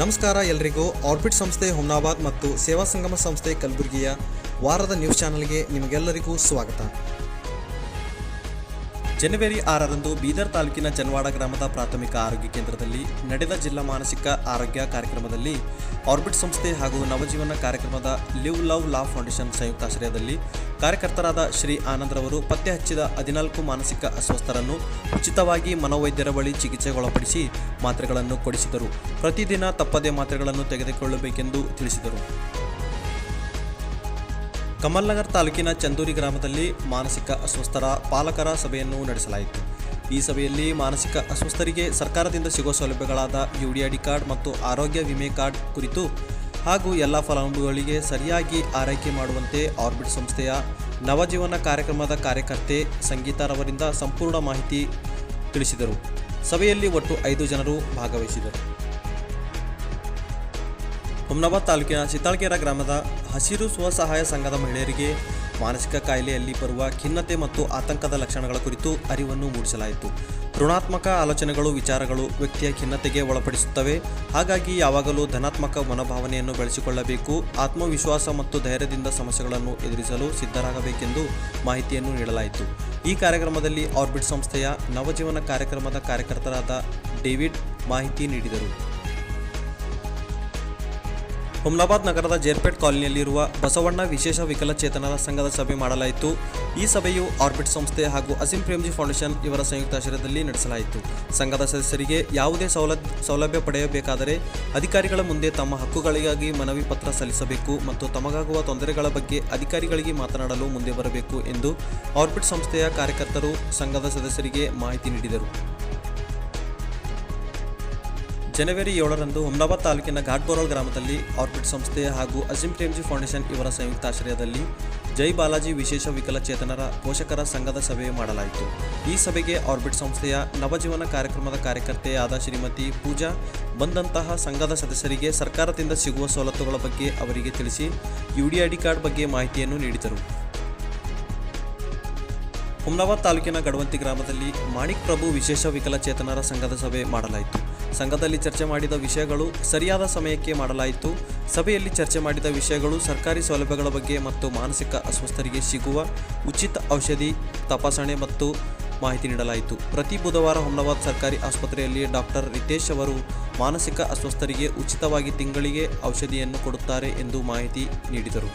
ನಮಸ್ಕಾರ ಎಲ್ರಿಗೂ. ಆರ್ಬಿಟ್ ಸಂಸ್ಥೆ ಹುಮ್ನಾಬಾದ್ ಮತ್ತು ಸೇವಾ ಸಂಗಮ ಸಂಸ್ಥೆ ಕಲಬುರಗಿಯ ವಾರದ ನ್ಯೂಸ್ ಚಾನೆಲ್ಗೆ ನಿಮಗೆಲ್ಲರಿಗೂ ಸ್ವಾಗತ. ಜನವರಿ ಆರರಂದು ಬೀದರ್ ತಾಲೂಕಿನ ಜನವಾಡ ಗ್ರಾಮದ ಪ್ರಾಥಮಿಕ ಆರೋಗ್ಯ ಕೇಂದ್ರದಲ್ಲಿ ನಡೆದ ಜಿಲ್ಲಾ ಮಾನಸಿಕ ಆರೋಗ್ಯ ಕಾರ್ಯಕ್ರಮದಲ್ಲಿ ಆರ್ಬಿಟ್ ಸಂಸ್ಥೆ ಹಾಗೂ ನವಜೀವನ ಕಾರ್ಯಕ್ರಮದ ಲಿವ್ ಲವ್ ಲಾ ಫೌಂಡೇಶನ್ ಸಂಯುಕ್ತಾಶ್ರಯದಲ್ಲಿ ಕಾರ್ಯಕರ್ತರಾದ ಶ್ರೀ ಆನಂದ್ರವರು ಪತ್ತೆ ಹಚ್ಚಿದ ಹದಿನಾಲ್ಕು ಮಾನಸಿಕ ಅಸ್ವಸ್ಥರನ್ನು ಉಚಿತವಾಗಿ ಮನೋವೈದ್ಯರ ಬಳಿ ಚಿಕಿತ್ಸೆಗೊಳಪಡಿಸಿ ಮಾತ್ರೆಗಳನ್ನು ಕೊಡಿಸಿದರು. ಪ್ರತಿದಿನ ತಪ್ಪದೇ ಮಾತ್ರೆಗಳನ್ನು ತೆಗೆದುಕೊಳ್ಳಬೇಕೆಂದು ತಿಳಿಸಿದರು. ಕಮಲ್ನಗರ್ ತಾಲೂಕಿನ ಚಂದೂರಿ ಗ್ರಾಮದಲ್ಲಿ ಮಾನಸಿಕ ಅಸ್ವಸ್ಥರ ಪಾಲಕರ ಸಭೆಯನ್ನು ನಡೆಸಲಾಯಿತು. ಈ ಸಭೆಯಲ್ಲಿ ಮಾನಸಿಕ ಅಸ್ವಸ್ಥರಿಗೆ ಸರ್ಕಾರದಿಂದ ಸಿಗುವ ಸೌಲಭ್ಯಗಳಾದ ಯುಡಿಐಡಿ ಕಾರ್ಡ್ ಮತ್ತು ಆರೋಗ್ಯ ವಿಮೆ ಕಾರ್ಡ್ ಕುರಿತು ಹಾಗೂ ಎಲ್ಲ ಫಲಾನುಭವಿಗಳಿಗೆ ಸರಿಯಾಗಿ ಆರೈಕೆ ಮಾಡುವಂತೆ ಆರ್ಬಿಟ್ ಸಂಸ್ಥೆಯ ನವಜೀವನ ಕಾರ್ಯಕ್ರಮದ ಕಾರ್ಯಕರ್ತೆ ಸಂಗೀತಾರವರಿಂದ ಸಂಪೂರ್ಣ ಮಾಹಿತಿ ತಿಳಿಸಿದರು. ಸಭೆಯಲ್ಲಿ ಒಟ್ಟು ಐದು ಜನರು ಭಾಗವಹಿಸಿದರು. ಹುಮ್ನಾಬಾದ್ ತಾಲೂಕಿನ ಚಿತ್ತಾಳ್ಕೆರ ಗ್ರಾಮದ ಹಸಿರು ಸ್ವಸಹಾಯ ಸಂಘದ ಮಹಿಳೆಯರಿಗೆ ಮಾನಸಿಕ ಕಾಯಿಲೆಯಲ್ಲಿ ಬರುವ ಖಿನ್ನತೆ ಮತ್ತು ಆತಂಕದ ಲಕ್ಷಣಗಳ ಕುರಿತು ಅರಿವನ್ನು ಮೂಡಿಸಲಾಯಿತು. ಋಣಾತ್ಮಕ ಆಲೋಚನೆಗಳು, ವಿಚಾರಗಳು ವ್ಯಕ್ತಿಯ ಖಿನ್ನತೆಗೆ ಒಳಪಡಿಸುತ್ತವೆ. ಹಾಗಾಗಿ ಯಾವಾಗಲೂ ಧನಾತ್ಮಕ ಮನೋಭಾವನೆಯನ್ನು ಬೆಳೆಸಿಕೊಳ್ಳಬೇಕು. ಆತ್ಮವಿಶ್ವಾಸ ಮತ್ತು ಧೈರ್ಯದಿಂದ ಸಮಸ್ಯೆಗಳನ್ನು ಎದುರಿಸಲು ಸಿದ್ಧರಾಗಬೇಕೆಂದು ಮಾಹಿತಿಯನ್ನು ನೀಡಲಾಯಿತು. ಈ ಕಾರ್ಯಕ್ರಮದಲ್ಲಿ ಆರ್ಬಿಟ್ ಸಂಸ್ಥೆಯ ನವಜೀವನ ಕಾರ್ಯಕ್ರಮದ ಕಾರ್ಯಕರ್ತರಾದ ಡೇವಿಡ್ ಮಾಹಿತಿ ನೀಡಿದರು. ಹುಮ್ನಾಬಾದ್ ನಗರದ ಜೇರ್ಪೇಟ್ ಕಾಲೋನಿಯಲ್ಲಿರುವ ಬಸವಣ್ಣ ವಿಶೇಷ ವಿಕಲಚೇತನರ ಸಂಘದ ಸಭೆ ಮಾಡಲಾಯಿತು. ಈ ಸಭೆಯು ಆರ್ಬಿಟ್ ಸಂಸ್ಥೆ ಹಾಗೂ ಅಸಿಂ ಪ್ರೇಮ್ಜಿ ಫೌಂಡೇಶನ್ ಇವರ ಸಂಯುಕ್ತ ಆಶ್ರಯದಲ್ಲಿ ನಡೆಸಲಾಯಿತು. ಸಂಘದ ಸದಸ್ಯರಿಗೆ ಯಾವುದೇ ಸೌಲಭ್ಯ ಸೌಲಭ್ಯ ಪಡೆಯಬೇಕಾದರೆ ಅಧಿಕಾರಿಗಳ ಮುಂದೆ ತಮ್ಮ ಹಕ್ಕುಗಳಿಗಾಗಿ ಮನವಿ ಪತ್ರ ಸಲ್ಲಿಸಬೇಕು ಮತ್ತು ತಮಗಾಗುವ ತೊಂದರೆಗಳ ಬಗ್ಗೆ ಅಧಿಕಾರಿಗಳಿಗೆ ಮಾತನಾಡಲು ಮುಂದೆ ಬರಬೇಕು ಎಂದು ಆರ್ಬಿಟ್ ಸಂಸ್ಥೆಯ ಕಾರ್ಯಕರ್ತರು ಸಂಘದ ಸದಸ್ಯರಿಗೆ ಮಾಹಿತಿ ನೀಡಿದರು. ಜನವರಿ ಏಳರಂದು ಹುಮ್ನಾಬಾದ್ ತಾಲೂಕಿನ ಘಾಟ್ಬೋರಲ್ ಗ್ರಾಮದಲ್ಲಿ ಆರ್ಬಿಟ್ ಸಂಸ್ಥೆ ಹಾಗೂ ಅಜಿಂ ಪ್ರೇಮ್ಜಿ ಫೌಂಡೇಶನ್ ಇವರ ಸಂಯುಕ್ತಾಶ್ರಯದಲ್ಲಿ ಜೈ ಬಾಲಾಜಿ ವಿಶೇಷ ವಿಕಲಚೇತನರ ಪೋಷಕರ ಸಂಘದ ಸಭೆ ಮಾಡಲಾಯಿತು. ಈ ಸಭೆಗೆ ಆರ್ಬಿಟ್ ಸಂಸ್ಥೆಯ ನವಜೀವನ ಕಾರ್ಯಕ್ರಮದ ಕಾರ್ಯಕರ್ತೆಯಾದ ಶ್ರೀಮತಿ ಪೂಜಾ, ಬಂದಂತಹ ಸಂಘದ ಸದಸ್ಯರಿಗೆ ಸರ್ಕಾರದಿಂದ ಸಿಗುವ ಸವಲತ್ತುಗಳ ಬಗ್ಗೆ ಅವರಿಗೆ ತಿಳಿಸಿ ಯುಡಿಐಡಿ ಕಾರ್ಡ್ ಬಗ್ಗೆ ಮಾಹಿತಿಯನ್ನು ನೀಡಿದರು. ಹುಮ್ನಾಬಾದ್ ತಾಲೂಕಿನ ಗಡವಂತಿ ಗ್ರಾಮದಲ್ಲಿ ಮಾಣಿಕ್ ಪ್ರಭು ವಿಶೇಷ ವಿಕಲಚೇತನರ ಸಂಘದ ಸಭೆ ಮಾಡಲಾಯಿತು. ಸಂಘದಲ್ಲಿ ಚರ್ಚೆ ಮಾಡಿದ ವಿಷಯಗಳು ಸರಿಯಾದ ಸಮಯಕ್ಕೆ ಮಾಡಲಾಯಿತು. ಸಭೆಯಲ್ಲಿ ಚರ್ಚೆ ಮಾಡಿದ ವಿಷಯಗಳು ಸರ್ಕಾರಿ ಸೌಲಭ್ಯಗಳ ಬಗ್ಗೆ ಮತ್ತು ಮಾನಸಿಕ ಅಸ್ವಸ್ಥರಿಗೆ ಸಿಗುವ ಉಚಿತ ಔಷಧಿ, ತಪಾಸಣೆ ಮತ್ತು ಮಾಹಿತಿ ನೀಡಲಾಯಿತು. ಪ್ರತಿ ಬುಧವಾರ ಹುಮ್ನಾಬಾದ್ ಸರ್ಕಾರಿ ಆಸ್ಪತ್ರೆಯಲ್ಲಿ ಡಾಕ್ಟರ್ ರಿತೇಶ್ ಅವರು ಮಾನಸಿಕ ಅಸ್ವಸ್ಥರಿಗೆ ಉಚಿತವಾಗಿ ತಿಂಗಳಿಗೆ ಔಷಧಿಯನ್ನು ಕೊಡುತ್ತಾರೆ ಎಂದು ಮಾಹಿತಿ ನೀಡಿದರು.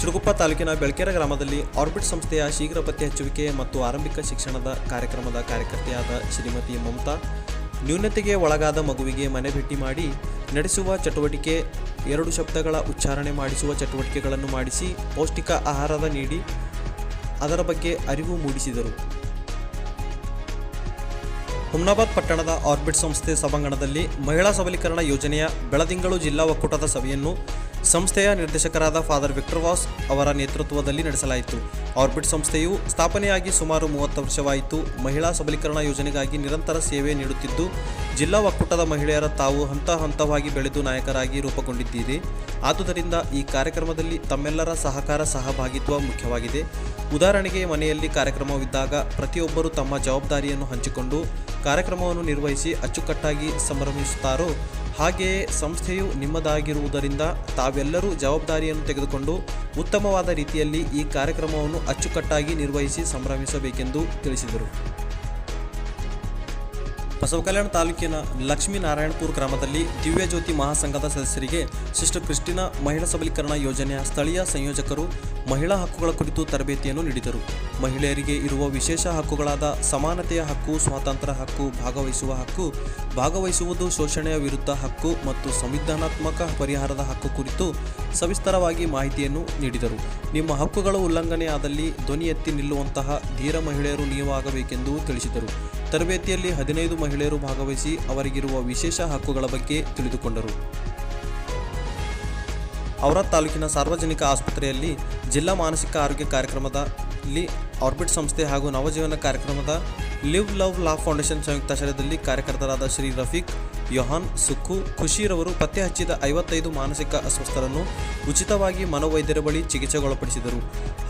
ಚಿರುಗುಪ್ಪ ತಾಲೂಕಿನ ಬೆಳಕೆರೆ ಗ್ರಾಮದಲ್ಲಿ ಆರ್ಬಿಟ್ ಸಂಸ್ಥೆಯ ಶೀಘ್ರ ಪತ್ತೆ ಹಚ್ಚುವಿಕೆ ಮತ್ತು ಆರಂಭಿಕ ಶಿಕ್ಷಣದ ಕಾರ್ಯಕ್ರಮದ ಕಾರ್ಯಕರ್ತೆಯಾದ ಶ್ರೀಮತಿ ಮಮತಾ, ನ್ಯೂನತೆಗೆ ಒಳಗಾದ ಮಗುವಿಗೆ ಮನೆ ಭೇಟಿ ಮಾಡಿ, ನಡೆಸುವ ಚಟುವಟಿಕೆ, ಎರಡು ಶಬ್ದಗಳ ಉಚ್ಚಾರಣೆ ಮಾಡಿಸುವ ಚಟುವಟಿಕೆಗಳನ್ನು ಮಾಡಿಸಿ ಪೌಷ್ಟಿಕ ಆಹಾರದ ನೀಡಿ, ಅದರ ಬಗ್ಗೆ ಅರಿವು ಮೂಡಿಸಿದರು. ಹುಮ್ನಾಬಾದ್ ಪಟ್ಟಣದ ಆರ್ಬಿಟ್ ಸಂಸ್ಥೆ ಸಭಾಂಗಣದಲ್ಲಿ ಮಹಿಳಾ ಸಬಲೀಕರಣ ಯೋಜನೆಯ ಬೆಳದಿಂಗಳು ಜಿಲ್ಲಾ ಒಕ್ಕೂಟದ ಸಭೆಯನ್ನು ಸಂಸ್ಥೆಯ ನಿರ್ದೇಶಕರಾದ ಫಾದರ್ ವಿಕ್ಟರ್ ವಾಸ್ ಅವರ ನೇತೃತ್ವದಲ್ಲಿ ನಡೆಸಲಾಯಿತು. ಆರ್ಬಿಟ್ ಸಂಸ್ಥೆಯು ಸ್ಥಾಪನೆಯಾಗಿ ಸುಮಾರು ಮೂವತ್ತು ವರ್ಷವಾಯಿತು. ಮಹಿಳಾ ಸಬಲೀಕರಣ ಯೋಜನೆಗಾಗಿ ನಿರಂತರ ಸೇವೆ ನೀಡುತ್ತಿದ್ದು, ಜಿಲ್ಲಾ ಒಕ್ಕೂಟದ ಮಹಿಳೆಯರ ತಾವು ಹಂತ ಹಂತವಾಗಿ ಬೆಳೆದು ನಾಯಕರಾಗಿ ರೂಪುಗೊಂಡಿದ್ದೀರಿ. ಆದುದರಿಂದ ಈ ಕಾರ್ಯಕ್ರಮದಲ್ಲಿ ತಮ್ಮೆಲ್ಲರ ಸಹಕಾರ ಸಹಭಾಗಿತ್ವ ಮುಖ್ಯವಾಗಿದೆ. ಉದಾಹರಣೆಗೆ, ಮನೆಯಲ್ಲಿ ಕಾರ್ಯಕ್ರಮವಿದ್ದಾಗ ಪ್ರತಿಯೊಬ್ಬರು ತಮ್ಮ ಜವಾಬ್ದಾರಿಯನ್ನು ಹಂಚಿಕೊಂಡು ಕಾರ್ಯಕ್ರಮವನ್ನು ನಿರ್ವಹಿಸಿ ಅಚ್ಚುಕಟ್ಟಾಗಿ ಸಂಭ್ರಮಿಸುತ್ತಾರೋ, ಹಾಗೆಯೇ ಸಂಸ್ಥೆಯು ನಿಮ್ಮದಾಗಿರುವುದರಿಂದ ತಾವೆಲ್ಲರೂ ಜವಾಬ್ದಾರಿಯನ್ನು ತೆಗೆದುಕೊಂಡು ಉತ್ತಮವಾದ ರೀತಿಯಲ್ಲಿ ಈ ಕಾರ್ಯಕ್ರಮವನ್ನು ಅಚ್ಚುಕಟ್ಟಾಗಿ ನಿರ್ವಹಿಸಿ ಸಂಭ್ರಮಿಸಬೇಕೆಂದು ತಿಳಿಸಿದರು. ಬಸವಕಲ್ಯಾಣ ತಾಲೂಕಿನ ಲಕ್ಷ್ಮೀನಾರಾಯಣಪುರ ಗ್ರಾಮದಲ್ಲಿ ದಿವ್ಯಜ್ಯೋತಿ ಮಹಾಸಂಘದ ಸದಸ್ಯರಿಗೆ ಸಿಸ್ಟರ್ ಕ್ರಿಸ್ಟಿನಾ ಮಹಿಳಾ ಸಬಲೀಕರಣ ಯೋಜನೆಯ ಸ್ಥಳೀಯ ಸಂಯೋಜಕರು ಮಹಿಳಾ ಹಕ್ಕುಗಳ ಕುರಿತು ತರಬೇತಿಯನ್ನು ನೀಡಿದರು. ಮಹಿಳೆಯರಿಗೆ ಇರುವ ವಿಶೇಷ ಹಕ್ಕುಗಳಾದ ಸಮಾನತೆಯ ಹಕ್ಕು, ಸ್ವಾತಂತ್ರ್ಯ ಹಕ್ಕು, ಭಾಗವಹಿಸುವ ಹಕ್ಕು, ಭಾಗವಹಿಸುವುದು ಶೋಷಣೆಯ ವಿರುದ್ಧ ಹಕ್ಕು ಮತ್ತು ಸಂವಿಧಾನಾತ್ಮಕ ಪರಿಹಾರದ ಹಕ್ಕು ಕುರಿತು ಸವಿಸ್ತರವಾಗಿ ಮಾಹಿತಿಯನ್ನು ನೀಡಿದರು. ನಿಮ್ಮ ಹಕ್ಕುಗಳು ಉಲ್ಲಂಘನೆಯಾದಲ್ಲಿ ಧ್ವನಿ ಎತ್ತಿ ನಿಲ್ಲುವಂತಹ ಧೀರ ಮಹಿಳೆಯರು ನೀವಾಗಬೇಕೆಂದು ತಿಳಿಸಿದರು. ತರಬೇತಿಯಲ್ಲಿ ಹದಿನೈದು ಮಹಿಳೆಯರು ಭಾಗವಹಿಸಿ ಅವರಿಗಿರುವ ವಿಶೇಷ ಹಕ್ಕುಗಳ ಬಗ್ಗೆ ತಿಳಿದುಕೊಂಡರು. ಔರಾದ್ ತಾಲೂಕಿನ ಸಾರ್ವಜನಿಕ ಆಸ್ಪತ್ರೆಯಲ್ಲಿ ಜಿಲ್ಲಾ ಮಾನಸಿಕ ಆರೋಗ್ಯ ಕಾರ್ಯಕ್ರಮದಲ್ಲಿ ಆರ್ಬಿಟ್ ಸಂಸ್ಥೆ ಹಾಗೂ ನವಜೀವನ ಕಾರ್ಯಕ್ರಮದ ಲಿವ್ ಲವ್ ಲಾ ಫೌಂಡೇಶನ್ ಸಂಯುಕ್ತಾಶ್ರಯದಲ್ಲಿ ಕಾರ್ಯಕರ್ತರಾದ ಶ್ರೀ ರಫೀಕ್, ಯೋಹಾನ್, ಸುಕ್ಕು ಖುಷಿರವರು ಪತ್ತೆ ಹಚ್ಚಿದ ಐವತ್ತೈದು ಮಾನಸಿಕ ಅಸ್ವಸ್ಥರನ್ನು ಉಚಿತವಾಗಿ ಮನೋವೈದ್ಯರ ಬಳಿ ಚಿಕಿತ್ಸೆಗೊಳಪಡಿಸಿದರು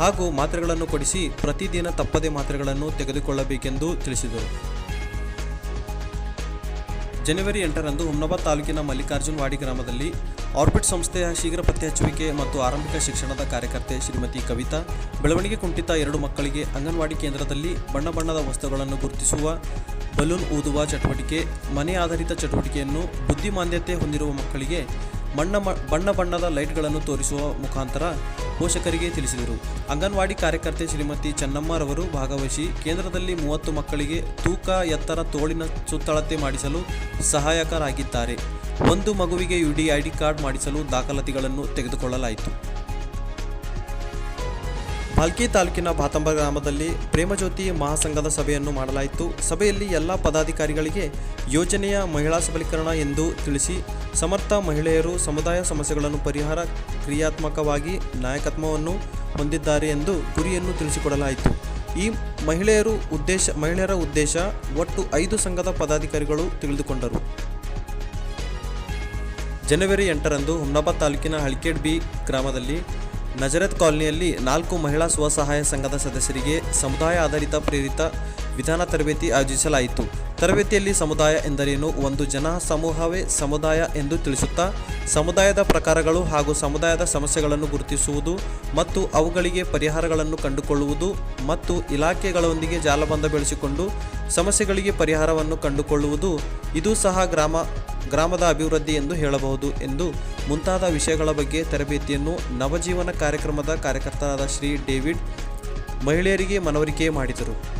ಹಾಗೂ ಮಾತ್ರೆಗಳನ್ನು ಕೊಡಿಸಿ ಪ್ರತಿದಿನ ತಪ್ಪದೆ ಮಾತ್ರೆಗಳನ್ನು ತೆಗೆದುಕೊಳ್ಳಬೇಕೆಂದು ತಿಳಿಸಿದರು. ಜನವರಿ ಎಂಟರಂದು ಹುಮ್ನಾಬಾದ್ ತಾಲೂಕಿನ ಮಲ್ಲಿಕಾರ್ಜುನ್ ವಾಡಿ ಗ್ರಾಮದಲ್ಲಿ ಆರ್ಬಿಟ್ ಸಂಸ್ಥೆಯ ಶೀಘ್ರ ಪತ್ತೆ ಹಚ್ಚುವಿಕೆ ಮತ್ತು ಆರಂಭಿಕ ಶಿಕ್ಷಣದ ಕಾರ್ಯಕರ್ತೆ ಶ್ರೀಮತಿ ಕವಿತಾ, ಬೆಳವಣಿಗೆ ಕುಂಠಿತ ಎರಡು ಮಕ್ಕಳಿಗೆ ಅಂಗನವಾಡಿ ಕೇಂದ್ರದಲ್ಲಿ ಬಣ್ಣ ಬಣ್ಣದ ವಸ್ತುಗಳನ್ನು ಗುರುತಿಸುವ, ಬಲೂನ್ ಊದುವ ಚಟುವಟಿಕೆ, ಮನೆ ಆಧಾರಿತ ಚಟುವಟಿಕೆಯನ್ನು ಬುದ್ಧಿಮಾಂದ್ಯತೆ ಹೊಂದಿರುವ ಮಕ್ಕಳಿಗೆ ಬಣ್ಣ ಬಣ್ಣ ಬಣ್ಣದ ಲೈಟ್ಗಳನ್ನು ತೋರಿಸುವ ಮುಖಾಂತರ ಪೋಷಕರಿಗೆ ತಿಳಿಸಿದರು. ಅಂಗನವಾಡಿ ಕಾರ್ಯಕರ್ತೆ ಶ್ರೀಮತಿ ಚೆನ್ನಮ್ಮರವರು ಭಾಗವಹಿಸಿ ಕೇಂದ್ರದಲ್ಲಿ ಮೂವತ್ತು ಮಕ್ಕಳಿಗೆ ತೂಕ, ಎತ್ತರ, ತೋಳಿನ ಸುತ್ತಳತೆ ಮಾಡಿಸಲು ಸಹಾಯಕರಾಗಿದ್ದಾರೆ. ಒಂದು ಮಗುವಿಗೆ ಯುಡಿಐಡಿ ಕಾರ್ಡ್ ಮಾಡಿಸಲು ದಾಖಲಾತಿಗಳನ್ನು ತೆಗೆದುಕೊಳ್ಳಲಾಯಿತು. ಭಾಲ್ಕಿ ತಾಲೂಕಿನ ಭಾತಂಬ ಗ್ರಾಮದಲ್ಲಿ ಪ್ರೇಮಜ್ಯೋತಿ ಮಹಾಸಂಘದ ಸಭೆಯನ್ನು ಮಾಡಲಾಯಿತು. ಸಭೆಯಲ್ಲಿ ಎಲ್ಲ ಪದಾಧಿಕಾರಿಗಳಿಗೆ ಯೋಜನೆಯ ಮಹಿಳಾ ಸಬಲೀಕರಣ ಎಂದು ತಿಳಿಸಿ, ಸಮರ್ಥ ಮಹಿಳೆಯರು ಸಮುದಾಯ ಸಮಸ್ಯೆಗಳನ್ನು ಪರಿಹಾರ ಕ್ರಿಯಾತ್ಮಕವಾಗಿ ನಾಯಕತ್ವವನ್ನು ಹೊಂದಿದ್ದಾರೆ ಎಂದು ಗುರಿಯನ್ನು ತಿಳಿಸಿಕೊಡಲಾಯಿತು. ಈ ಮಹಿಳೆಯರು ಉದ್ದೇಶ, ಮಹಿಳೆಯರ ಉದ್ದೇಶ ಒಟ್ಟು ಐದು ಸಂಘದ ಪದಾಧಿಕಾರಿಗಳು ತಿಳಿದುಕೊಂಡರು. ಜನವರಿ ಎಂಟರಂದು ಹುಮ್ನಾಬಾದ್ ತಾಲೂಕಿನ ಹಳ್ಕೇಡ್ ಬಿ ಗ್ರಾಮದಲ್ಲಿ ನಜರತ್ ಕಾಲನಿಯಲ್ಲಿ ನಾಲ್ಕು ಮಹಿಳಾ ಸ್ವಸಹಾಯ ಸಂಘದ ಸದಸ್ಯರಿಗೆ ಸಮುದಾಯ ಆಧಾರಿತ ಪ್ರೇರಿತ ವಿಧಾನ ತರಬೇತಿ ಆಯೋಜಿಸಲಾಯಿತು. ತರಬೇತಿಯಲ್ಲಿ ಸಮುದಾಯ ಎಂದರೇನು? ಒಂದು ಜನ ಸಮೂಹವೇ ಸಮುದಾಯ ಎಂದು ತಿಳಿಸುತ್ತಾ, ಸಮುದಾಯದ ಪ್ರಕಾರಗಳು ಹಾಗೂ ಸಮುದಾಯದ ಸಮಸ್ಯೆಗಳನ್ನು ಗುರುತಿಸುವುದು ಮತ್ತು ಅವುಗಳಿಗೆ ಪರಿಹಾರಗಳನ್ನು ಕಂಡುಕೊಳ್ಳುವುದು ಮತ್ತು ಇಲಾಖೆಗಳೊಂದಿಗೆ ಜಾಲಬಂಧ ಬೆಳೆಸಿಕೊಂಡು ಸಮಸ್ಯೆಗಳಿಗೆ ಪರಿಹಾರವನ್ನು ಕಂಡುಕೊಳ್ಳುವುದು, ಇದು ಸಹ ಗ್ರಾಮ ಗ್ರಾಮದ ಅಭಿವೃದ್ಧಿ ಎಂದು ಹೇಳಬಹುದು ಎಂದು ಮುಂತಾದ ವಿಷಯಗಳ ಬಗ್ಗೆ ತರಬೇತಿಯನ್ನು ನವಜೀವನ ಕಾರ್ಯಕ್ರಮದ ಕಾರ್ಯಕರ್ತರಾದ ಶ್ರೀ ಡೇವಿಡ್ ಮಹಿಳೆಯರಿಗೆ ಮನವರಿಕೆ ಮಾಡಿದರು.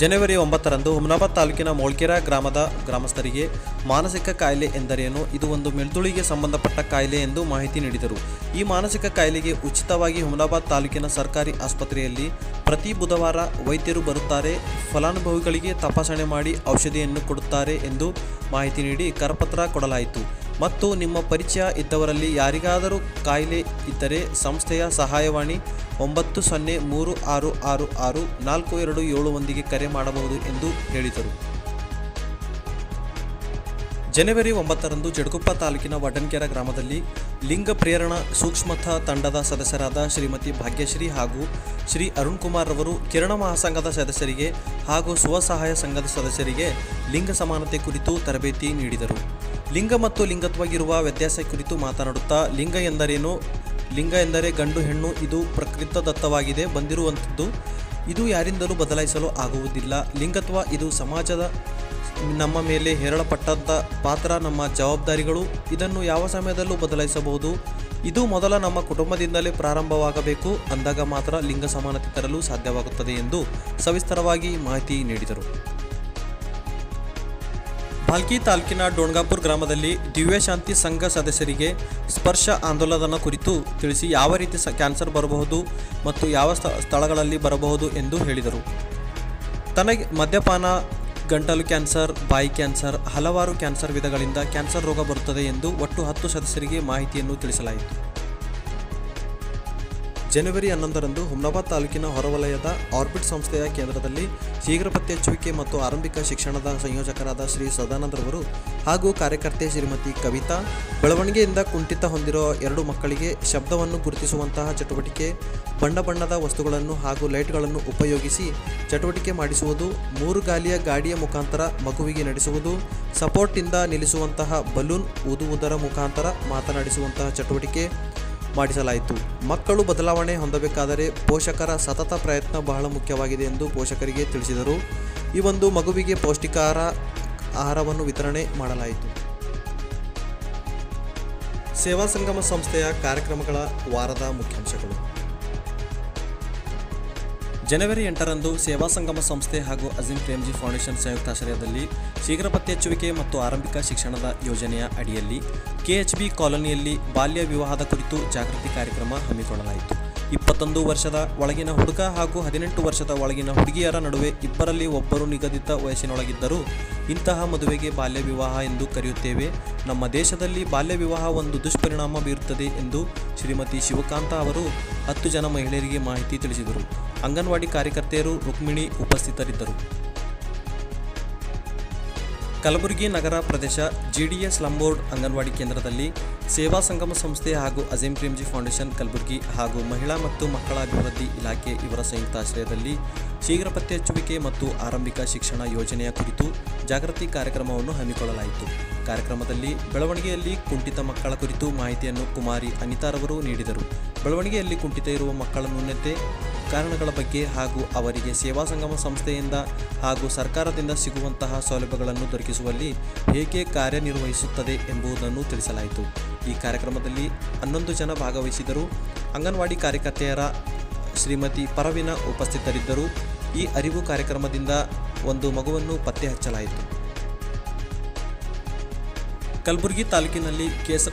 ಜನವರಿ ಒಂಬತ್ತರಂದು ಹುಮನಾಬಾದ್ ತಾಲೂಕಿನ ಮೋಳ್ಕೆರ ಗ್ರಾಮದ ಗ್ರಾಮಸ್ಥರಿಗೆ ಮಾನಸಿಕ ಕಾಯಿಲೆ ಎಂದರೇನು? ಇದು ಒಂದು ಮೆಲ್ತುಳಿಗೆ ಸಂಬಂಧಪಟ್ಟ ಕಾಯಿಲೆ ಎಂದು ಮಾಹಿತಿ ನೀಡಿದರು. ಈ ಮಾನಸಿಕ ಕಾಯಿಲೆಗೆ ಉಚಿತವಾಗಿ ಹುಮನಾಬಾದ್ ತಾಲೂಕಿನ ಸರ್ಕಾರಿ ಆಸ್ಪತ್ರೆಯಲ್ಲಿ ಪ್ರತಿ ಬುಧವಾರ ವೈದ್ಯರು ಬರುತ್ತಾರೆ. ಫಲಾನುಭವಿಗಳಿಗೆ ತಪಾಸಣೆ ಮಾಡಿ ಔಷಧಿಯನ್ನು ಕೊಡುತ್ತಾರೆ ಎಂದು ಮಾಹಿತಿ ನೀಡಿ ಕರಪತ್ರ ಕೊಡಲಾಯಿತು. ಮತ್ತು ನಿಮ್ಮ ಪರಿಚಯ ಇದ್ದವರಲ್ಲಿ ಯಾರಿಗಾದರೂ ಕಾಯಿಲೆ ಇದ್ದರೆ ಸಂಸ್ಥೆಯ ಸಹಾಯವಾಣಿ ಒಂಬತ್ತು ಸೊನ್ನೆ ಮೂರು ಆರು ಆರು ಆರು ನಾಲ್ಕು ಎರಡು ಏಳು ಒಂದಿಗೆ ಕರೆ ಮಾಡಬಹುದು ಎಂದು ಹೇಳಿದರು. ಜನವರಿ ಒಂಬತ್ತರಂದು ಜಡಗುಪ್ಪ ತಾಲೂಕಿನ ವಡನ್ಕೆರ ಗ್ರಾಮದಲ್ಲಿ ಲಿಂಗ ಪ್ರೇರಣಾ ಸೂಕ್ಷ್ಮಥ ತಂಡದ ಸದಸ್ಯರಾದ ಶ್ರೀಮತಿ ಭಾಗ್ಯಶ್ರೀ ಹಾಗೂ ಶ್ರೀ ಅರುಣ್ ಕುಮಾರ್ ಕಿರಣ ಮಹಾಸಂಘದ ಸದಸ್ಯರಿಗೆ ಹಾಗೂ ಸ್ವಸಹಾಯ ಸಂಘದ ಸದಸ್ಯರಿಗೆ ಲಿಂಗ ಸಮಾನತೆ ಕುರಿತು ತರಬೇತಿ ನೀಡಿದರು. ಲಿಂಗ ಮತ್ತು ಲಿಂಗತ್ವಗಿರುವ ವ್ಯತ್ಯಾಸ ಕುರಿತು ಮಾತನಾಡುತ್ತಾ, ಲಿಂಗ ಎಂದರೇನು? ಲಿಂಗ ಎಂದರೆ ಗಂಡು, ಹೆಣ್ಣು, ಇದು ಪ್ರಕೃತದತ್ತವಾಗಿದೆ, ಬಂದಿರುವಂಥದ್ದು. ಇದು ಯಾರಿಂದಲೂ ಬದಲಾಯಿಸಲು ಆಗುವುದಿಲ್ಲ. ಲಿಂಗತ್ವ, ಇದು ಸಮಾಜದ ನಮ್ಮ ಮೇಲೆ ಹೇರಳಪಟ್ಟಂಥ ಪಾತ್ರ, ನಮ್ಮ ಜವಾಬ್ದಾರಿಗಳು. ಇದನ್ನು ಯಾವ ಸಮಯದಲ್ಲೂ ಬದಲಾಯಿಸಬಹುದು. ಇದು ಮೊದಲ ನಮ್ಮ ಕುಟುಂಬದಿಂದಲೇ ಪ್ರಾರಂಭವಾಗಬೇಕು. ಅಂದಾಗ ಮಾತ್ರ ಲಿಂಗ ಸಮಾನತೆ ತರಲು ಸಾಧ್ಯವಾಗುತ್ತದೆ ಎಂದು ಸವಿಸ್ತರವಾಗಿ ಮಾಹಿತಿ ನೀಡಿದರು. ಭಾಲ್ಕಿ ತಾಲೂಕಿನ ಡೋಣಗಾಪುರ್ ಗ್ರಾಮದಲ್ಲಿ ದಿವ್ಯಶಾಂತಿ ಸಂಘ ಸದಸ್ಯರಿಗೆ ಸ್ಪರ್ಶ ಆಂದೋಲನ ಕುರಿತು ತಿಳಿಸಿ ಯಾವ ರೀತಿ ಕ್ಯಾನ್ಸರ್ ಬರಬಹುದು ಮತ್ತು ಯಾವ ಸ್ಥ ಸ್ಥಳಗಳಲ್ಲಿ ಬರಬಹುದು ಎಂದು ಹೇಳಿದರು. ತನಗೆ ಮದ್ಯಪಾನ, ಗಂಟಲು ಕ್ಯಾನ್ಸರ್, ಬಾಯಿ ಕ್ಯಾನ್ಸರ್, ಹಲವಾರು ಕ್ಯಾನ್ಸರ್ ವಿಧಗಳಿಂದ ಕ್ಯಾನ್ಸರ್ ರೋಗ ಬರುತ್ತದೆ ಎಂದು ಒಟ್ಟು ಹತ್ತು ಸದಸ್ಯರಿಗೆ ಮಾಹಿತಿಯನ್ನು ತಿಳಿಸಲಾಯಿತು. ಜನವರಿ ಹನ್ನೊಂದರಂದು ಹುಮ್ನಾಬಾದ್ ತಾಲೂಕಿನ ಹೊರವಲಯದ ಆರ್ಬಿಟ್ ಸಂಸ್ಥೆಯ ಕೇಂದ್ರದಲ್ಲಿ ಶೀಘ್ರ ಪತ್ತೆ ಹಚ್ಚುವಿಕೆ ಮತ್ತು ಆರಂಭಿಕ ಶಿಕ್ಷಣದ ಸಂಯೋಜಕರಾದ ಶ್ರೀ ಸದಾನಂದರವರು ಹಾಗೂ ಕಾರ್ಯಕರ್ತೆ ಶ್ರೀಮತಿ ಕವಿತಾ, ಬೆಳವಣಿಗೆಯಿಂದ ಕುಂಠಿತ ಹೊಂದಿರುವ ಎರಡು ಮಕ್ಕಳಿಗೆ ಶಬ್ದವನ್ನು ಗುರುತಿಸುವಂತಹ ಚಟುವಟಿಕೆ, ಬಣ್ಣ ಬಣ್ಣದ ವಸ್ತುಗಳನ್ನು ಹಾಗೂ ಲೈಟ್ಗಳನ್ನು ಉಪಯೋಗಿಸಿ ಚಟುವಟಿಕೆ ಮಾಡಿಸುವುದು, ಮೂರು ಗಾಲಿಯ ಗಾಡಿಯ ಮುಖಾಂತರ ಮಗುವಿಗೆ ನಡೆಸುವುದು ಸಪೋರ್ಟಿಂದ ನಿಲ್ಲಿಸುವಂತಹ ಬಲೂನ್ ಊದುವುದರ ಮುಖಾಂತರ ಮಾತನಾಡಿಸುವಂತಹ ಚಟುವಟಿಕೆ ಮಾಡಿಸಲಾಯಿತು. ಮಕ್ಕಳು ಬದಲಾವಣೆ ಹೊಂದಬೇಕಾದರೆ ಪೋಷಕರ ಸತತ ಪ್ರಯತ್ನ ಬಹಳ ಮುಖ್ಯವಾಗಿದೆ ಎಂದು ಪೋಷಕರಿಗೆ ತಿಳಿಸಿದರು. ಈ ಒಂದು ಮಗುವಿಗೆ ಪೌಷ್ಟಿಕಾಹಾರ, ಆಹಾರವನ್ನು ವಿತರಣೆ ಮಾಡಲಾಯಿತು. ಸೇವಾ ಸಂಗಮ ಸಂಸ್ಥೆಯ ಕಾರ್ಯಕ್ರಮಗಳ ವಾರದ ಮುಖ್ಯಾಂಶಗಳು. ಜನವರಿ ಎಂಟರಂದು ಸೇವಾ ಸಂಗಮ ಸಂಸ್ಥೆ ಹಾಗೂ ಅಜಿಂ ಪ್ರೇಮ್ಜಿ ಫೌಂಡೇಶನ್ ಸಂಯುಕ್ತಾಶ್ರಯದಲ್ಲಿ ಶೀಘ್ರ ಪತ್ತೆ ಹಚ್ಚುವಿಕೆ ಮತ್ತು ಆರಂಭಿಕ ಶಿಕ್ಷಣದ ಯೋಜನೆಯ ಅಡಿಯಲ್ಲಿ ಕೆಎಚ್ಬಿ ಕಾಲೋನಿಯಲ್ಲಿ ಬಾಲ್ಯ ವಿವಾಹದ ಕುರಿತು ಜಾಗೃತಿ ಕಾರ್ಯಕ್ರಮ ಹಮ್ಮಿಕೊಳ್ಳಲಾಯಿತು. ಇಪ್ಪತ್ತೊಂದು ವರ್ಷದ ಒಳಗಿನ ಹುಡುಗ ಹಾಗೂ ಹದಿನೆಂಟು ವರ್ಷದ ಒಳಗಿನ ಹುಡುಗಿಯರ ನಡುವೆ ಇಬ್ಬರಲ್ಲಿ ಒಬ್ಬರು ನಿಗದಿತ ವಯಸ್ಸಿನೊಳಗಿದ್ದರೂ, ಇಂತಹ ಮದುವೆಗೆ ಬಾಲ್ಯ ವಿವಾಹ ಎಂದು ಕರೆಯುತ್ತೇವೆ. ನಮ್ಮ ದೇಶದಲ್ಲಿ ಬಾಲ್ಯ ವಿವಾಹ ಒಂದು ದುಷ್ಪರಿಣಾಮ ಬೀರುತ್ತದೆ ಎಂದು ಶ್ರೀಮತಿ ಶಿವಕಾಂತ ಅವರು ಹತ್ತು ಜನ ಮಹಿಳೆಯರಿಗೆ ಮಾಹಿತಿ ತಿಳಿಸಿದರು. ಅಂಗನವಾಡಿ ಕಾರ್ಯಕರ್ತೆಯರು ರುಕ್ಮಿಣಿ ಉಪಸ್ಥಿತರಿದ್ದರು. ಕಲಬುರಗಿ ನಗರ ಪ್ರದೇಶ ಜಿಡಿಎಸ್ ಲಂಬೋರ್ಡ್ ಅಂಗನವಾಡಿ ಕೇಂದ್ರದಲ್ಲಿ ಸೇವಾ ಸಂಗಮ ಸಂಸ್ಥೆ ಹಾಗೂ ಅಜೀಂ ಪ್ರೇಮ್ಜಿ ಫೌಂಡೇಶನ್ ಕಲಬುರಗಿ ಹಾಗೂ ಮಹಿಳಾ ಮತ್ತು ಮಕ್ಕಳ ಅಭಿವೃದ್ಧಿ ಇಲಾಖೆ ಇವರ ಸಂಯುಕ್ತಾಶ್ರಯದಲ್ಲಿ ಶೀಘ್ರ ಪತ್ತೆಹಚ್ಚುವಿಕೆ ಮತ್ತು ಆರಂಭಿಕ ಶಿಕ್ಷಣ ಯೋಜನೆಯ ಕುರಿತು ಜಾಗೃತಿ ಕಾರ್ಯಕ್ರಮವನ್ನು ಹಮ್ಮಿಕೊಳ್ಳಲಾಯಿತು. ಕಾರ್ಯಕ್ರಮದಲ್ಲಿ ಬೆಳವಣಿಗೆಯಲ್ಲಿ ಕುಂಠಿತ ಮಕ್ಕಳ ಕುರಿತು ಮಾಹಿತಿಯನ್ನು ಕುಮಾರಿ ಅನಿತಾರವರು ನೀಡಿದರು. ಬೆಳವಣಿಗೆಯಲ್ಲಿ ಕುಂಠಿತ ಇರುವ ಮಕ್ಕಳ ನ್ಯೂನತೆ ಕಾರಣಗಳ ಬಗ್ಗೆ ಹಾಗೂ ಅವರಿಗೆ ಸೇವಾ ಸಂಗಮ ಸಂಸ್ಥೆಯಿಂದ ಹಾಗೂ ಸರ್ಕಾರದಿಂದ ಸಿಗುವಂತಹ ಸೌಲಭ್ಯಗಳನ್ನು ದೊರಕಿಸುವಲ್ಲಿ ಹೇಗೆ ಕಾರ್ಯನಿರ್ವಹಿಸುತ್ತದೆ ಎಂಬುದನ್ನು ತಿಳಿಸಲಾಯಿತು. ಈ ಕಾರ್ಯಕ್ರಮದಲ್ಲಿ ಹನ್ನೊಂದು ಜನ ಭಾಗವಹಿಸಿದರು ಅಂಗನವಾಡಿ ಕಾರ್ಯಕರ್ತೆಯರ ಶ್ರೀಮತಿ ಪರವಿನ ಉಪಸ್ಥಿತರಿದ್ದರು. ಈ ಅರಿವು ಕಾರ್ಯಕ್ರಮದಿಂದ ಒಂದು ಮಗುವನ್ನು ಪತ್ತೆ ಹಚ್ಚಲಾಯಿತು. ಕಲಬುರಗಿ ತಾಲೂಕಿನಲ್ಲಿ ಕೇಸ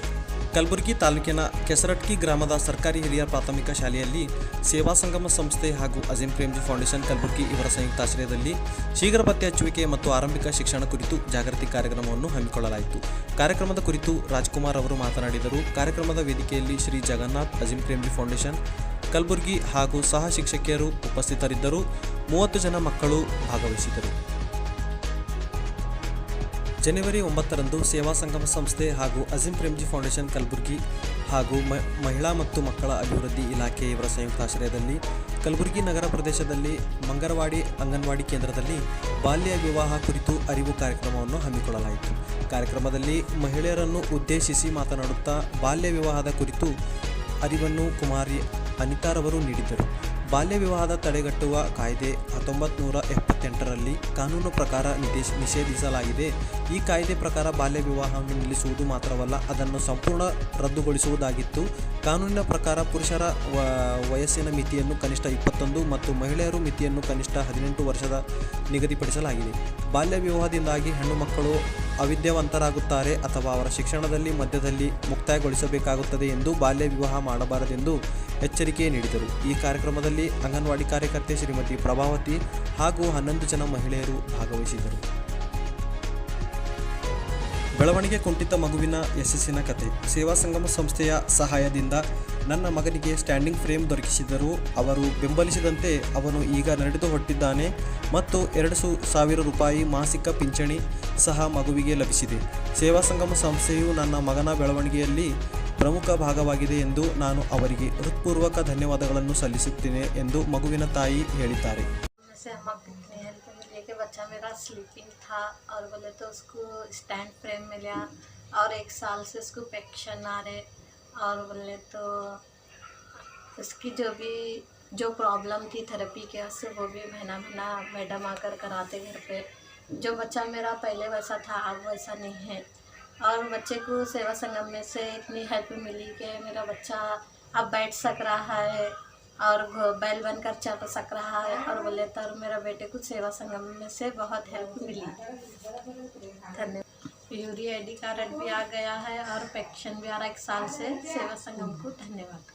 ಕಲಬುರಗಿ ತಾಲೂಕಿನ ಕೆಸರಟ್ಕಿ ಗ್ರಾಮದ ಸರ್ಕಾರಿ ಹಿರಿಯ ಪ್ರಾಥಮಿಕ ಶಾಲೆಯಲ್ಲಿ ಸೇವಾ ಸಂಗಮ ಸಂಸ್ಥೆ ಹಾಗೂ ಅಜಿಂ ಪ್ರೇಮ್ಜಿ ಫೌಂಡೇಶನ್ ಕಲಬುರಗಿ ಇವರ ಸಂಯುಕ್ತಾಶ್ರಯದಲ್ಲಿ ಶೀಘ್ರ ಪತ್ತೆ ಹಚ್ಚುವಿಕೆ ಮತ್ತು ಆರಂಭಿಕ ಶಿಕ್ಷಣ ಕುರಿತು ಜಾಗೃತಿ ಕಾರ್ಯಕ್ರಮವನ್ನು ಹಮ್ಮಿಕೊಳ್ಳಲಾಯಿತು. ಕಾರ್ಯಕ್ರಮದ ಕುರಿತು ರಾಜ್ಕುಮಾರ್ ಅವರು ಮಾತನಾಡಿದರು. ಕಾರ್ಯಕ್ರಮದ ವೇದಿಕೆಯಲ್ಲಿ ಶ್ರೀ ಜಗನ್ನಾಥ್, ಅಜಿಂ ಪ್ರೇಮ್ಜಿ ಫೌಂಡೇಶನ್, ಕಲಬುರಗಿ ಹಾಗೂ ಸಹ ಶಿಕ್ಷಕಿಯರು ಉಪಸ್ಥಿತರಿದ್ದರು. ಮೂವತ್ತು ಜನ ಮಕ್ಕಳು ಭಾಗವಹಿಸಿದರು ಜನವರಿ ಒಂಬತ್ತರಂದು ಸೇವಾ ಸಂಗಮ ಸಂಸ್ಥೆ ಹಾಗೂ ಅಜಿಂ ಪ್ರೇಮ್ಜಿ ಫೌಂಡೇಶನ್ ಕಲಬುರಗಿ ಹಾಗೂ ಮಹಿಳಾ ಮತ್ತು ಮಕ್ಕಳ ಅಭಿವೃದ್ಧಿ ಇಲಾಖೆ ಇವರ ಸಂಯುಕ್ತಾಶ್ರಯದಲ್ಲಿ ಕಲಬುರಗಿ ನಗರ ಪ್ರದೇಶದಲ್ಲಿ ಮಂಗರವಾಡಿ ಅಂಗನವಾಡಿ ಕೇಂದ್ರದಲ್ಲಿ ಬಾಲ್ಯ ವಿವಾಹ ಕುರಿತು ಅರಿವು ಕಾರ್ಯಕ್ರಮವನ್ನು ಹಮ್ಮಿಕೊಳ್ಳಲಾಯಿತು. ಕಾರ್ಯಕ್ರಮದಲ್ಲಿ ಮಹಿಳೆಯರನ್ನು ಉದ್ದೇಶಿಸಿ ಮಾತನಾಡುತ್ತಾ ಬಾಲ್ಯ ವಿವಾಹದ ಕುರಿತು ಅರಿವನ್ನು ಕುಮಾರಿ ಅನಿತಾರವರು ನೀಡಿದರು ಬಾಲ್ಯ ವಿವಾಹದ ತಡೆಗಟ್ಟುವ ಕಾಯ್ದೆ ಹತ್ತೊಂಬತ್ತು ನೂರ ಎಪ್ಪತ್ತೆಂಟರಲ್ಲಿ ಕಾನೂನು ಪ್ರಕಾರ ನಿದೇಶ್ ನಿಷೇಧಿಸಲಾಗಿದೆ. ಈ ಕಾಯ್ದೆ ಪ್ರಕಾರ ಬಾಲ್ಯ ವಿವಾಹವನ್ನು ನಿಲ್ಲಿಸುವುದು ಮಾತ್ರವಲ್ಲ, ಅದನ್ನು ಸಂಪೂರ್ಣ ರದ್ದುಗೊಳಿಸುವುದಾಗಿತ್ತು. ಕಾನೂನಿನ ಪ್ರಕಾರ ಪುರುಷರ ವಯಸ್ಸಿನ ಮಿತಿಯನ್ನು ಕನಿಷ್ಠ ಇಪ್ಪತ್ತೊಂದು ಮತ್ತು ಮಹಿಳೆಯರು ಮಿತಿಯನ್ನು ಕನಿಷ್ಠ ಹದಿನೆಂಟು ವರ್ಷದ ನಿಗದಿಪಡಿಸಲಾಗಿದೆ. ಬಾಲ್ಯ ವಿವಾಹದಿಂದಾಗಿ ಹೆಣ್ಣು ಮಕ್ಕಳು ಅವಿದ್ಯಾವಂತರಾಗುತ್ತಾರೆ ಅಥವಾ ಅವರ ಶಿಕ್ಷಣದಲ್ಲಿ ಮಧ್ಯದಲ್ಲಿ ಮುಕ್ತಾಯಗೊಳಿಸಬೇಕಾಗುತ್ತದೆ ಎಂದು ಬಾಲ್ಯ ವಿವಾಹ ಮಾಡಬಾರದೆಂದು ಎಚ್ಚರಿಕೆ ನೀಡಿದರು. ಈ ಕಾರ್ಯಕ್ರಮದಲ್ಲಿ ಅಂಗನವಾಡಿ ಕಾರ್ಯಕರ್ತೆ ಶ್ರೀಮತಿ ಪ್ರಭಾವತಿ ಹಾಗೂ ಹನ್ನೊಂದು ಜನ ಮಹಿಳೆಯರು ಭಾಗವಹಿಸಿದರು ಬೆಳವಣಿಗೆ ಕುಂಠಿತ ಮಗುವಿನ ಯಶಸ್ಸಿನ ಕತೆ. ಸೇವಾ ಸಂಗಮ ಸಂಸ್ಥೆಯ ಸಹಾಯದಿಂದ ನನ್ನ ಮಗನಿಗೆ ಸ್ಟ್ಯಾಂಡಿಂಗ್ ಫ್ರೇಮ್ ದೊರಕಿಸಿದರು ಅವರು ಬೆಂಬಲಿಸಿದಂತೆ ಅವನು ಈಗ ನಡೆದು ಹೊಟ್ಟಿದ್ದಾನೆ ಮತ್ತು ಎರಡು ಸಾವಿರ ರೂಪಾಯಿ ಮಾಸಿಕ ಪಿಂಚಣಿ ಸಹ ಮಗುವಿಗೆ ಲಭಿಸಿದೆ. ಸೇವಾ ಸಂಗಮ ಸಂಸ್ಥೆಯು ನನ್ನ ಮಗನ ಬೆಳವಣಿಗೆಯಲ್ಲಿ ಪ್ರಮುಖ ಭಾಗವಾಗಿದೆ ಎಂದು ನಾನು ಅವರಿಗೆ ಹೃತ್ಪೂರ್ವಕ ಧನ್ಯವಾದಗಳನ್ನು ಸಲ್ಲಿಸುತ್ತೇನೆ ಎಂದು ಮಗುವಿನ ತಾಯಿ ಹೇಳಿದ್ದಾರೆ. से हम आप कितनी हेल्प मिली कि बच्चा मेरा स्लीपिंग था और बोले तो उसको स्टैंड फ्रेम मिला और एक साल से उसको पेक्शन आ रहे और बोले तो उसकी जो भी, जो प्रॉब्लम थी थेरेपी के उससे वो भी महीना महीना मैडम आकर कराते घर पे। जो बच्चा मेरा पहले वैसा था, अब वैसा नहीं है। और बच्चे को सेवा संगम में से इतनी हेल्प मिली कि मेरा बच्चा अब बैठ सक रहा है। और बैल बनकर चल सक रहा है और बोले तर मेरा बेटे को सेवा संगम में से बहुत हेल्प मिली। धन्यवाद। यूरी आई कार्ड भी आ गया है और पेंशन भी आ रहा है एक साल से सेवा संगम को। धन्यवाद।